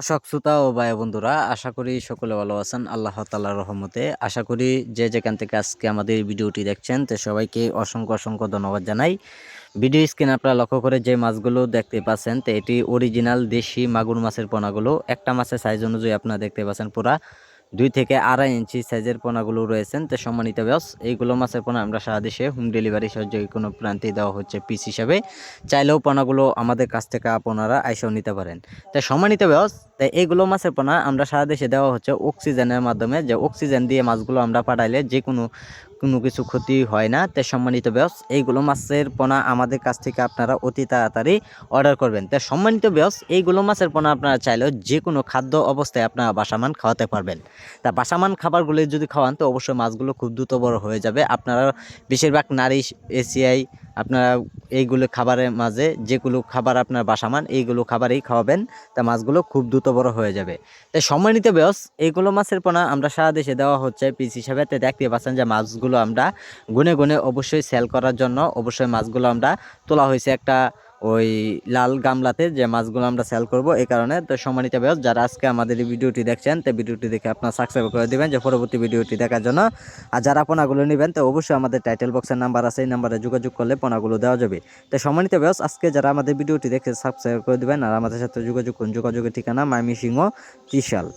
দর্শক ও ভাই বন্ধুরা, আশা করি সকলে ভালো আছেন। আল্লাহ তাল্লাহ রহমতে। আশা করি যে যেখান থেকে আজকে আমাদের ভিডিওটি দেখছেন, তো সবাইকে অসংখ্য অসংখ্য ধন্যবাদ জানাই। ভিডিও স্ক্রিন আপনারা লক্ষ্য করে যে মাছগুলো দেখতে পাচ্ছেন, তো এটি অরিজিনাল দেশি মাগুর মাছের পোনাগুলো। একটা মাছের সাইজ অনুযায়ী আপনারা দেখতে পাচ্ছেন পুরা দুই থেকে আড়াই ইঞ্চি সাইজের পোনাগুলো রয়েছেন। তো সম্মানিত ব্যাস এইগুলো মাছের পোনা আমরা সারা দেশে হোম ডেলিভারি সহ যে কোনো প্রান্তে দেওয়া হচ্ছে পিস হিসাবে। চাইলেও পোনাগুলো আমাদের কাছ থেকে আপনারা আইসাও নিতে পারেন। তো সম্মানিত ব্যাস তো এইগুলো মাছের পোনা আমরা সারা দেশে দেওয়া হচ্ছে অক্সিজেনের মাধ্যমে। যে অক্সিজেন দিয়ে মাছগুলো আমরা পাঠাইলে যে কোনো কোনো কিছু ক্ষতি হয় না। তো সম্মানিত ব্যাস এইগুলো মাছের পোনা আমাদের কাছ থেকে আপনারা অতি তাড়াতাড়ি অর্ডার করবেন। তো সম্মানিত ব্যস এইগুলো মাছের পোনা আপনারা চাইলেও যে কোনো খাদ্য অবস্থায় আপনারা বাসামান খাওয়াতে পারবেন। তা বাসামান খাবারগুলো যদি খাওয়ান, তো অবশ্যই মাছগুলো খুব দ্রুত বড় হয়ে যাবে। আপনারা বেশিরভাগ নারী এসিআই আপনারা এইগুলো খাবারের মাঝে যেগুলো খাবার আপনার বাসামান এইগুলো খাবারই খাওয়াবেন। তা মাছগুলো খুব দ্রুত বড় হয়ে যাবে। তাই সম্মানিত ব্যস, এইগুলো মাছের পোনা আমরা সারা দেশে দেওয়া হচ্ছে। পিস হিসাবে তো দেখতে পাচ্ছেন যে মাছগুলো আমরা গুনে গুনে অবশ্যই সেল করার জন্য অবশ্যই মাছগুলো আমরা তোলা হয়েছে একটা ওই লাল গামলাতে যে মাছগুলো আমরা সেল করব এই কারণে। তো সম্মানিত ব্যাস যারা আজকে আমাদের এই ভিডিওটি দেখছেন, তো ভিডিওটি দেখে আপনার সাবস্ক্রাইব করে দেবেন যে পরবর্তী ভিডিওটি দেখার জন্য। আর যারা পোনাগুলো নেবেন, তো অবশ্যই আমাদের টাইটেল বক্সের নাম্বার আছে, এই নাম্বারে যোগাযোগ করলে পোনাগুলো দেওয়া যাবে। তো সম্মানিত ব্যাস আজকে যারা আমাদের ভিডিওটি দেখে সাবস্ক্রাইব করে দেবেন, আর আমাদের সাথে যোগাযোগ করুন, যোগাযোগের ঠিকানা মাইমি সিংহ ত্রিশাল।